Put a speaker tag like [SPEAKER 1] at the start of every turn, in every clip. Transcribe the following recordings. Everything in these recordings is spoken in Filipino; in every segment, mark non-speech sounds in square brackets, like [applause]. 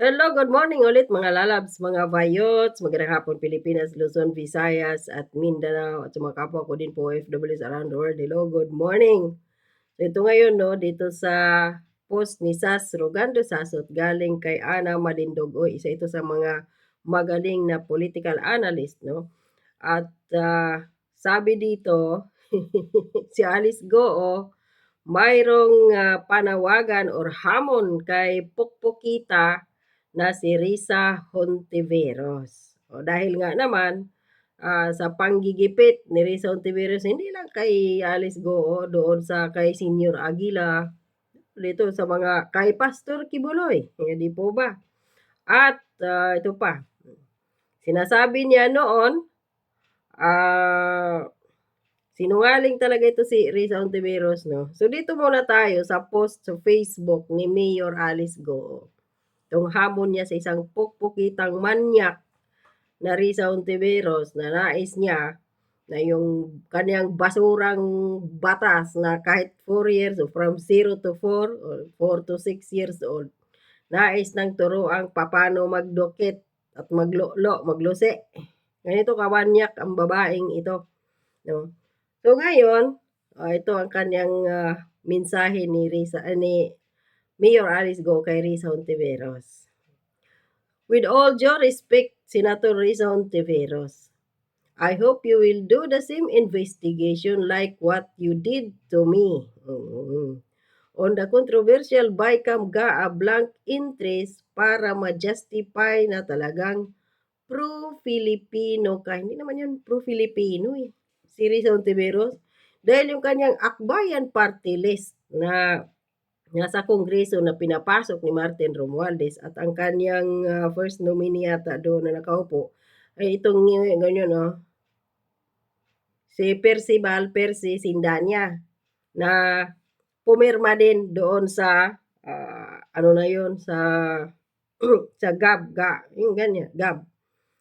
[SPEAKER 1] Hello, good morning ulit mga lalabs, mga bayots, magandang hapon Pilipinas, Luzon, Visayas at Mindanao at sa mga kapwa ko din po OFWs around the world. Hello, good morning. So ito ngayon no, dito sa post ni Sas Rogando Sasot galing kay Ana Malindogo, isa ito sa mga magaling na political analyst no. At uh, sabi dito [laughs] si Alice Goo mayroong uh, panawagan or hamon kay Pukpukita na si Risa Hontiveros. O dahil nga naman uh, sa panggigipit ni Risa Hontiveros, hindi lang kay Alice Goo, doon sa kay Senior Aguila, dito sa mga kay Pastor Kibuloy, hindi po ba? At uh, ito pa, sinasabi niya noon, uh, sinungaling talaga ito si Risa Hontiveros, no? So dito muna tayo sa post sa Facebook ni Mayor Alice Goo. Yung hamon niya sa isang pukpukitang manyak na Risa Ontiveros na nais niya na yung kanyang basurang batas na kahit 4 years o from 0 to 4 or 4 to 6 years old, nais nang turuang papano magdukit at maglulo, maglusi. Ganito kawanyak ang babaeng ito. No? So ngayon, uh, ito ang kanyang uh, mensahe ni Risa, uh, ni Mayor Alice Go kay Risa Ontiveros. With all due respect, Senator Risa Ontiveros, I hope you will do the same investigation like what you did to me. Mm-hmm. On the controversial BICAM GAA blank interest para ma-justify na talagang pro-Filipino ka. Hindi naman yan pro-Filipino eh. Si Risa Ontiveros. Dahil yung kanyang akbayan party list na nasa kongreso na pinapasok ni Martin Romualdez at ang kanyang uh, first nominee yata doon na nakaupo ay itong ganyan oh, si Percival Percy Sindanya na pumirma din doon sa uh, ano na yon sa [clears throat] sa GAB ga yung ganyan GAB.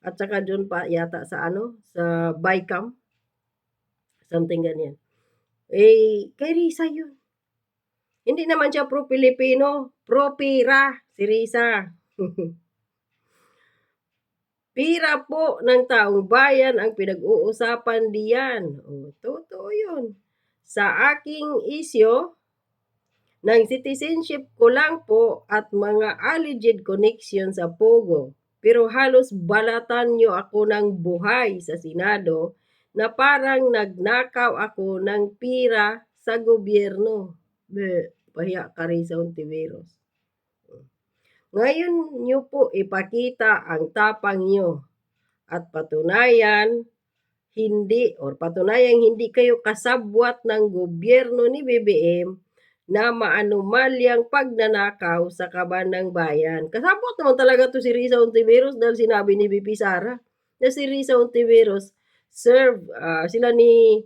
[SPEAKER 1] At saka doon pa yata sa ano sa BICAM something ganyan. Eh kay Risa yun hindi naman siya pro-Pilipino, pro-pira si Risa. [laughs] Pira po ng taong bayan ang pinag-uusapan diyan. O, totoo yun. Sa aking isyo, ng citizenship ko lang po at mga alleged connection sa Pogo. Pero halos balatan nyo ako ng buhay sa Senado na parang nagnakaw ako ng pira sa gobyerno. Be, pahiya ka rin sa Ontiveros. Ngayon nyo po ipakita ang tapang nyo at patunayan hindi or patunayan hindi kayo kasabwat ng gobyerno ni BBM na maanumalyang pagnanakaw sa kaban ng bayan. Kasabot naman talaga to si Risa Ontiveros dahil sinabi ni BP Sara na si Risa Ontiveros serve uh, sila ni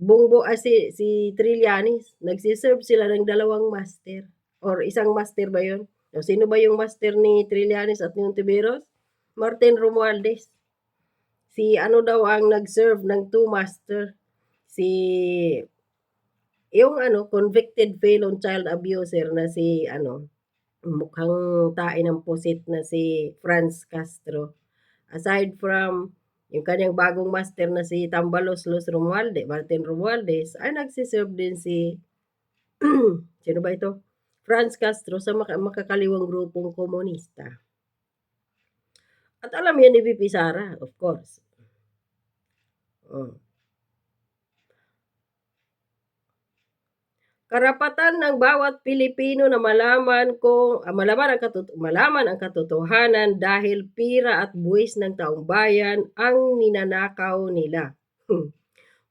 [SPEAKER 1] Bungbo ah, si, si Trillanes, nagsiserve sila ng dalawang master. Or isang master ba yun? O, sino ba yung master ni Trillanes at ni Ontiveros? Martin Romualdez. Si ano daw ang nag-serve ng two master? Si yung ano, convicted felon child abuser na si ano, mukhang tae ng pusit na si Franz Castro. Aside from yung kanyang bagong master na si Tambalos Los Romualdez, Martin Romualdez, ay nagsiserve din si, [clears throat] sino ba ito? Franz Castro sa mak- makakaliwang grupong komunista. At alam yan ni VP Sara, of course. Oh. Karapatan ng bawat Pilipino na malaman kung uh, malaman ang katut- malaman ang katotohanan dahil pira at buwis ng taong bayan ang ninanakaw nila.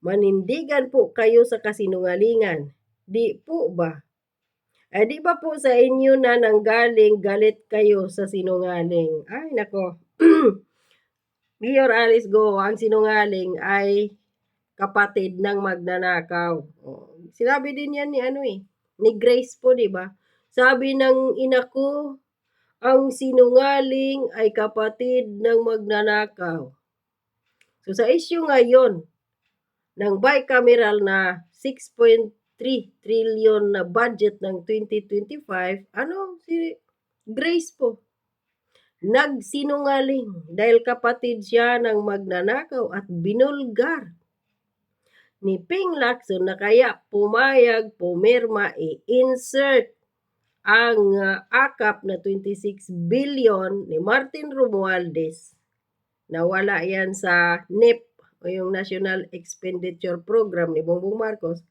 [SPEAKER 1] Manindigan po kayo sa kasinungalingan. Di po ba? Eh di ba po sa inyo na nanggaling galit kayo sa sinungaling? Ay nako. [clears throat] Mayor Alice Go, ang sinungaling ay kapatid ng magnanakaw. Oh, sinabi din yan ni ano eh, ni Grace po, di ba? Sabi ng ina ko, ang sinungaling ay kapatid ng magnanakaw. So sa issue ngayon ng bicameral na 6.3 trillion na budget ng 2025, ano si Grace po? nagsinungaling dahil kapatid siya ng magnanakaw at binulgar ni Ping Lacson na kaya pumayag pumirma i-insert ang uh, akap na 26 billion ni Martin Romualdez. Na wala yan sa NEP o yung National Expenditure Program ni Bongbong Marcos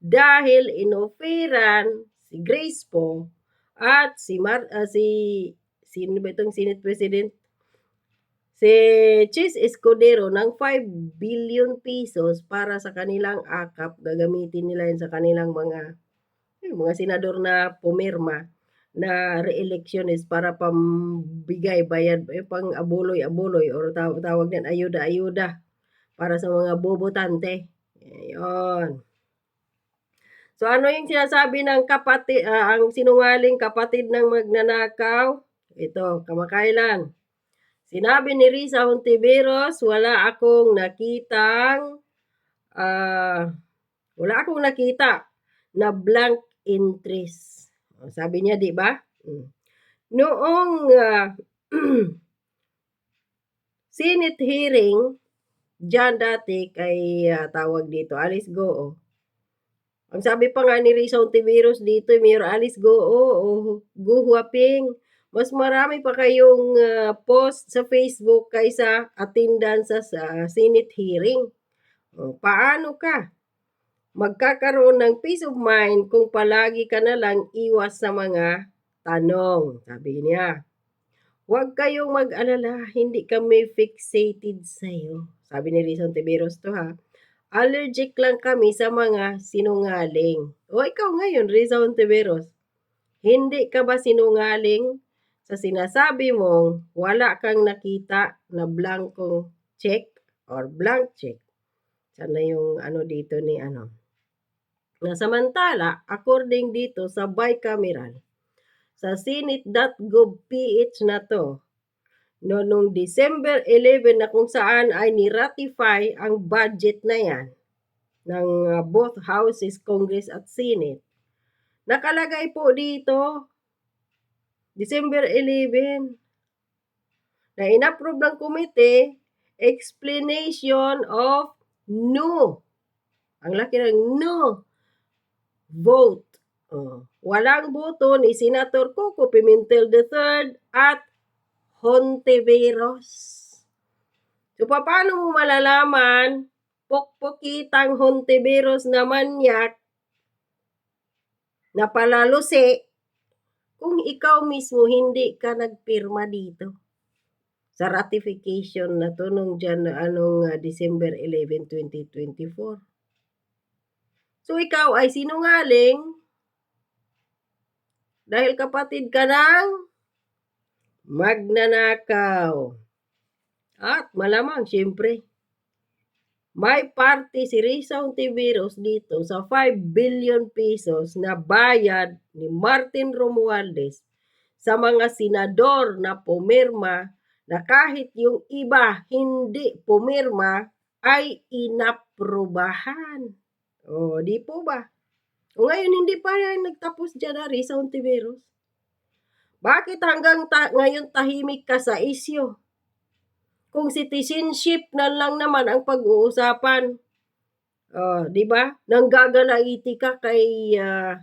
[SPEAKER 1] dahil inoferan si Grace po at si Mar uh, si sino ba itong Senate President si Chis Escudero ng 5 billion pesos para sa kanilang akap gagamitin nila yun sa kanilang mga yung mga senador na pumirma na re-election is para pambigay bayad eh, pang abuloy-abuloy or tawag, tawag din ayuda-ayuda para sa mga bobotante. Ayun. So ano yung sinasabi ng kapatid, uh, ang sinungaling kapatid ng magnanakaw? Ito, kamakailan. Sinabi ni Risa Hontiveros, wala akong nakitang, uh, wala akong nakita na blank interest. Sabi niya, di ba? Hmm. Noong uh, [clears throat] Senate hearing, dyan dati kay uh, tawag dito, Alice Goo, ang sabi pa nga ni Risa Ontiveros dito, Mayor Alice Go, oh, oh, go huaping. Mas marami pa kayong uh, post sa Facebook kaysa attendance sa Senate hearing. Oh, paano ka? Magkakaroon ng peace of mind kung palagi ka na lang iwas sa mga tanong, sabi niya. Huwag kayong mag-alala, hindi kami fixated sa'yo. Sabi ni Risa Ontiveros to ha allergic lang kami sa mga sinungaling. O ikaw ngayon, Riza Ontiveros, hindi ka ba sinungaling sa sinasabi mong wala kang nakita na blankong check or blank check? Sana yung ano dito ni ano. Na samantala, according dito sa bicameral, sa senate.gov.ph na to, no, nung December 11 na kung saan ay ni-ratify ang budget na yan ng uh, both houses, Congress at Senate. Nakalagay po dito, December 11, na inapprove ng komite, explanation of no. Ang laki ng no vote. Oh. Walang boto ni Senator Coco Pimentel III at Hontiveros. So, paano mo malalaman pokpokitang Hontiveros na manyak na palalusi kung ikaw mismo hindi ka nagpirma dito sa ratification na to nung na anong uh, December 11, 2024. So, ikaw ay sinungaling dahil kapatid ka ng magnanakaw. At malamang, siyempre, may party si Risa Ontiveros dito sa 5 billion pesos na bayad ni Martin Romualdez sa mga senador na pumirma na kahit yung iba hindi pumirma ay inaprubahan. O, di po ba? O ngayon hindi pa yan nagtapos dyan na Risa Ontiveros. Bakit hanggang ta- ngayon tahimik ka sa isyo? Kung citizenship na lang naman ang pag-uusapan, uh, di ba? Nanggagalaiti ka kay uh,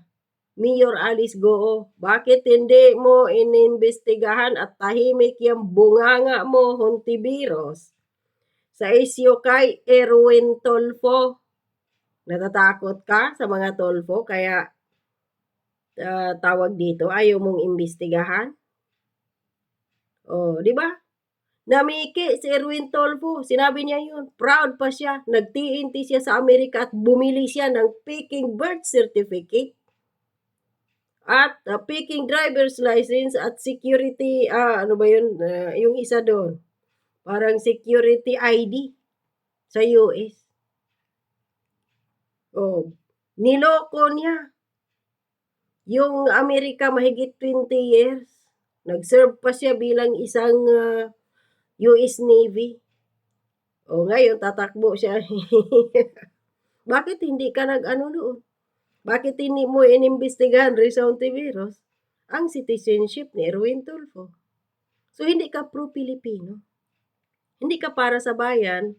[SPEAKER 1] Mayor Alice Goo. Bakit hindi mo inimbestigahan at tahimik yung bunganga mo, Hontiveros? Sa isyo kay Erwin Tolfo. Natatakot ka sa mga Tolfo kaya uh, tawag dito, ayaw mong imbestigahan? Oh, di ba? Namiki si Erwin Tolfo, sinabi niya yun. Proud pa siya. Nag-TNT siya sa Amerika at bumili siya ng Peking birth certificate at uh, Peking driver's license at security, ah, ano ba yun, uh, yung isa doon. Parang security ID sa US. Oh, niloko niya yung Amerika mahigit 20 years. Nag-serve pa siya bilang isang uh, US Navy. O ngayon, tatakbo siya. [laughs] Bakit hindi ka nag-ano doon? Bakit hindi mo inimbestigahan Rizal Tiveros ang citizenship ni Erwin Tulfo? So, hindi ka pro-Pilipino. Hindi ka para sa bayan,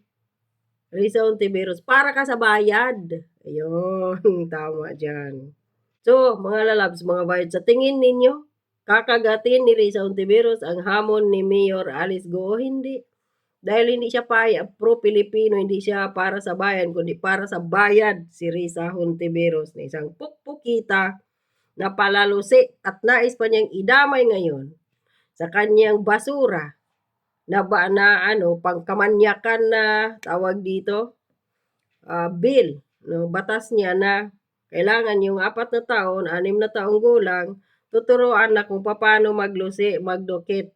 [SPEAKER 1] Risa Hontiveros, para ka sa bayad. Ayun, [laughs] tama diyan. So, mga lalabs, mga bayad, sa tingin ninyo, kakagatin ni Risa Hontiveros ang hamon ni Mayor Alice Go? Hindi. Dahil hindi siya paya, pro-Pilipino, hindi siya para sa bayan, kundi para sa bayad si Risa Hontiveros na isang pukpukita na palalusi at nais pa niyang idamay ngayon sa kanyang basura na ba na ano pangkamanyakan na tawag dito ah, bill no batas niya na kailangan yung apat na taon, anim na taong gulang, tuturuan na kung paano maglusi, magdukit.